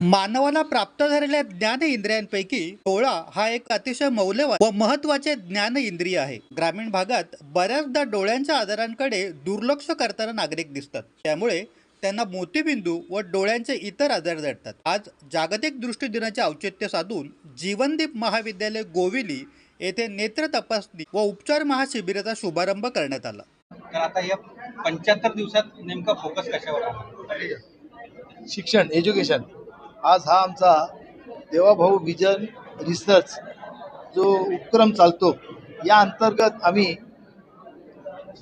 मानवाला प्राप्त झालेल्या ज्ञान इंद्रियांपैकी डोळा हा एक अतिशय मौल्यवान व महत्त्वाचे ज्ञान इंद्रिय आहे. ग्रामीण भागात बऱ्याचदा डोळ्यांच्या आजारांकडे दुर्लक्ष करताना नागरिक दिसतात. त्यामुळे त्यांना मोतीबिंदू व डोळ्यांचे इतर आजार जडतात. आज जागतिक दृष्टी दिनाचे औचित्य साधून जीवनदीप महाविद्यालय गोविली येथे नेत्र तपासणी व उपचार महाशिबिराचा शुभारंभ करण्यात आला. तर आता या पंच्याहत्तर दिवसात नेमका फोकस कशावर आहे? शिक्षण एज्युकेशन आज हा आमचा देवाभाऊ विजन रिसर्च जो उपक्रम चालतो या अंतर्गत आम्ही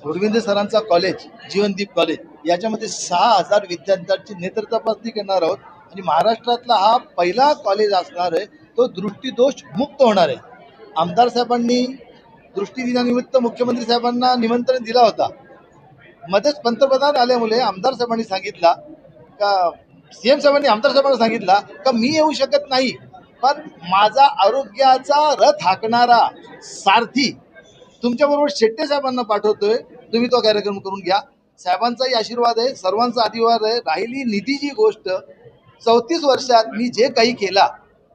गोरविंद सरांचा कॉलेज जीवनदीप कॉलेज याच्यामध्ये सहा हजार विद्यार्थ्यांची नेत्र तपासणी करणार आहोत. आणि महाराष्ट्रातला हा पहिला कॉलेज असणार आहे तो दृष्टीदोष मुक्त होणार आहे. आमदार साहेबांनी दृष्टीदिनानिमित्त मुख्यमंत्री साहेबांना निमंत्रण दिला होता. मध्येच पंतप्रधान आल्यामुळे आमदार साहेबांनी सांगितला का सीएम साहेबांनी आमदार साहेबांना सांगितला का मी येऊ शकत नाही पण माझा आरोग्याचा रथ हाकणारा सारथी तुमच्याबरोबर शेट्टे साहेबांना पाठवतोय तुम्ही तो कार्यक्रम करून घ्या. साहेबांचाही आशीर्वाद आहे सर्वांचा आशीर्वाद आहे. राहिली निधीची गोष्ट चौतीस वर्षात मी जे काही केला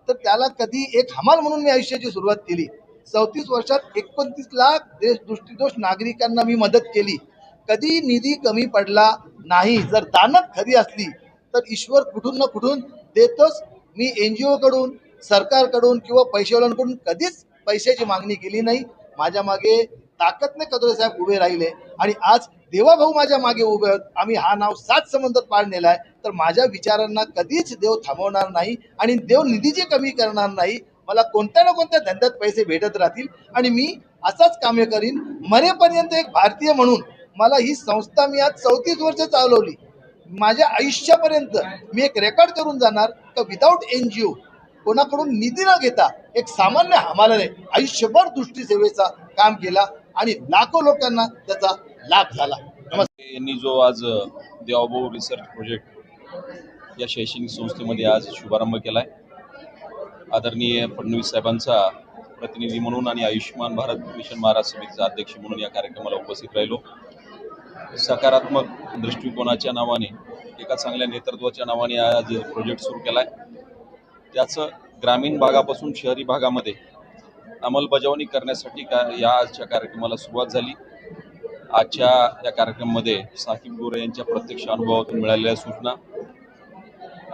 तर त्याला कधी एक हमाल म्हणून मी आयुष्याची सुरुवात केली. चौतीस वर्षात एकोणतीस लाख देश दृष्टीदोष नागरिकांना मी मदत केली. कधी निधी कमी पडला नाही जर दानत खरी असली तर ईश्वर कुठून ना कुठून देतोच. मी एन जी ओकडून सरकारकडून किंवा पैशावाल्यांकडून कधीच पैशाची मागणी केली नाही. माझ्या मागे ताकदने कदोरे साहेब उभे राहिले आणि आज देवाभाऊ माझ्या मागे उभे आहेत. आम्ही हा नाव सात समंदर पार आहे. तर माझ्या विचारांना कधीच देव थांबवणार नाही आणि देव निधीची कमी करणार नाही. मला कोणत्या ना कोणत्या धंद्यात पैसे भेटत राहतील आणि मी असाच कामे करीन. मरेपर्यंत एक भारतीय म्हणून मला ही संस्था मी आज चौतीस वर्ष चालवली. माझ्या आयुष्यापर्यंत मी एक रेकॉर्ड करून जाणार तर विदाऊट एन जी ओ कोणाकडून निधी न घेता एक सामान्य हमालाने आयुष्यभर दृष्टी सेवेचा काम केला आणि लाखो लोकांना त्याचा लाभ झाला. नमस्ते यांनी जो आज अ, देवाभाऊ रिसर्च प्रोजेक्ट या शैक्षणिक संस्थेमध्ये आज शुभारंभ केला आहे आदरणीय फडणवीस साहेबांचा प्रतिनिधी म्हणून आणि आयुष्यमान भारत मिशन महाराष्ट्र समितीचा अध्यक्ष म्हणून या कार्यक्रमाला उपस्थित राहिलो. सकारात्मक दृष्टिकोनाच्या नावाने एका चांगल्या नेतृत्वाच्या नावाने आज प्रोजेक्ट सुरू केला आहे त्याचं ग्रामीण भागापासून शहरी भागामध्ये अंमलबजावणी करण्यासाठी का या आजच्या कार्यक्रमाला सुरुवात झाली. आजच्या या कार्यक्रमामध्ये साकीब गोरे यांच्या प्रत्यक्ष अनुभवातून मिळालेल्या सूचना.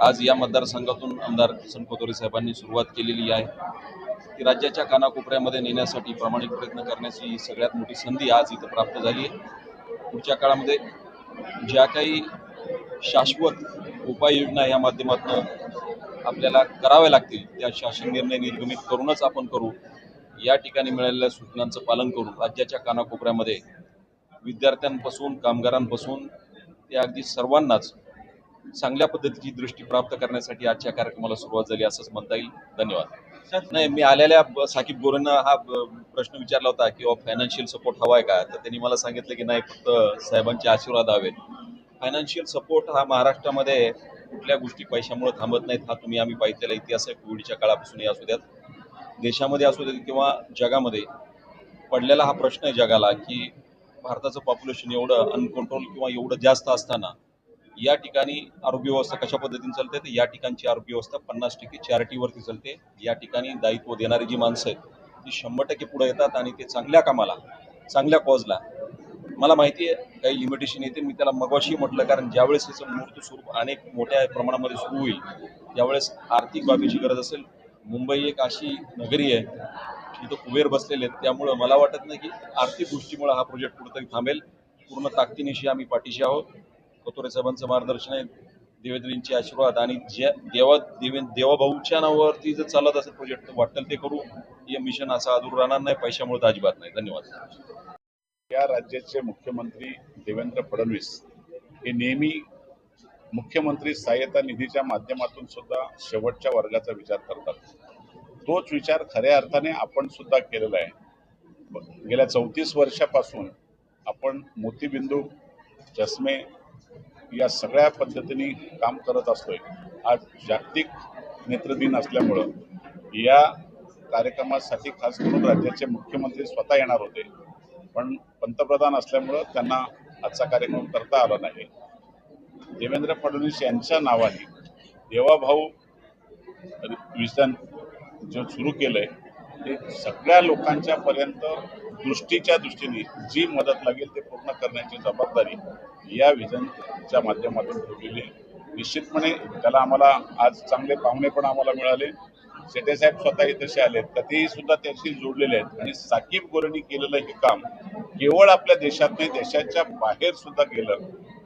आज या मतदारसंघातून आमदार किसन कोतोरे साहेबांनी सुरुवात केलेली आहे. ती राज्याच्या कानाकोपऱ्यामध्ये नेण्यासाठी प्रामाणिक प्रयत्न करण्याची ही सगळ्यात मोठी संधी आज इथं प्राप्त झाली आहे. पुढच्या काळामध्ये ज्या काही शाश्वत उपाययोजना या माध्यमातून आपल्याला कराव्या लागतील त्या शासन निर्णय निर्गमित करूनच आपण करू या ठिकाणी मिळालेल्या सूचनांचं पालन करून राज्याच्या कानाकोपऱ्यामध्ये विद्यार्थ्यांपासून कामगारांपासून ते अगदी सर्वांनाच चांगल्या पद्धतीची दृष्टी प्राप्त करण्यासाठी आजच्या कार्यक्रमाला सुरुवात झाली असंच म्हणता येईल. धन्यवाद. नाही मी आलेल्या साकीब गोरेंना हा प्रश्न विचारला होता की फायनान्शियल सपोर्ट हवाय का? तर त्यांनी मला सांगितलं की नाही फक्त साहेबांचे आशीर्वाद हवेत. फायनान्शियल सपोर्ट हा महाराष्ट्रामध्ये कुठल्या गोष्टी पैशामुळे थांबत नाहीत हा तुम्ही आम्ही पाहिलेला इतिहास आहे. कोविडच्या काळापासूनही असू द्यात. देशामध्ये असू देत किंवा जगामध्ये पडलेला हा प्रश्न आहे जगाला की भारताचं पॉप्युलेशन एवढं अनकंट्रोल किंवा एवढं जास्त असताना या ठिकाणी आरोग्य व्यवस्था कशा पद्धतीने चालते? तर या ठिकाणची आरोग्य व्यवस्था पन्नास टक्के चॅरिटीवरती चालते. या ठिकाणी दायित्व देणारी जी माणसं आहेत ती शंभर टक्के पुढे येतात आणि ते चांगल्या कामाला चांगल्या कॉजला मला माहिती आहे काही लिमिटेशन येते मी त्याला मगाशी म्हटलं कारण ज्यावेळेस याचं मूर्त स्वरूप अनेक मोठ्या प्रमाणामध्ये सुरू होईल त्यावेळेस आर्थिक बाबीची गरज असेल. मुंबई एक अशी नगरी आहे इथं कुबेर बसलेले आहेत. त्यामुळं मला वाटत नाही की आर्थिक गोष्टीमुळे हा प्रोजेक्ट कुठेतरी थांबेल. पूर्ण ताकदीनिशी आम्ही पाठीशी आहोत. कतोरे साहेबांचं मार्गदर्शन आहे. देवेंद्रजींचे आशीर्वाद आणि ज्या देवा देवे देवाभाऊच्या नावावरती जर चालत असेल प्रोजेक्ट वाटेल ते करू. हे मिशन असं अधूर राहणार नाही पैशामुळे तर अजिबात नाही. धन्यवाद. या राज्याचे मुख्यमंत्री देवेंद्र फडणवीस हे नेहमी मुख्यमंत्री सहाय्यता निधीच्या माध्यमातून सुद्धा शेवटच्या वर्गाचा विचार करतात. तोच विचार खऱ्या अर्थाने आपण सुद्धा केलेला आहे. गेल्या चौतीस वर्षापासून आपण मोतीबिंदू चष्मे या सगळ्या पद्धतीने काम करत असतोय. आज जागतिक नेत्रदिन असल्यामुळं या कार्यक्रमासाठी खास करून राज्याचे मुख्यमंत्री स्वतः येणार होते. पण पंतप्रधान असल्यामुळं त्यांना आजचा कार्यक्रम करता आला नाही. देवेंद्र फडणवीस यांच्या नावाने देवाभाऊ विजन जो सुरू केलंय ते सगळ्या लोकांच्या पर्यंत दृष्टीच्या दृष्टीने जी मदत लागेल ते पूर्ण करण्याची जबाबदारी या विजनच्या माध्यमातून ठेवलेली आहे. निश्चितपणे त्याला आम्हाला आज चांगले पाहुणे पण आम्हाला मिळाले. शेटेसाहेब स्वतःही तसे आले तर तेही सुद्धा त्याशी जोडलेले आहेत. आणि साकीब गोरेंनी केलेलं हे काम केवळ आपल्या देशात नाही देशाच्या बाहेर सुद्धा गेलं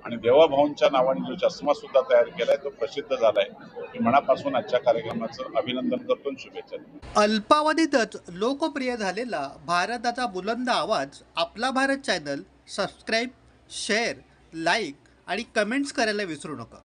आणि देवाभाऊंच्या नावाने जो चष्मा सुद्धा तयार केलाय तो प्रसिद्ध झालाय. मी मनापासून आजच्या कार्यक्रमाचं अभिनंदन करतो आणि शुभेच्छा अल्पावधीतच लोकप्रिय झालेला भारताचा बुलंद आवाज आपला Bharat channel subscribe share like आणि कमेंट्स करायला विसरू नका.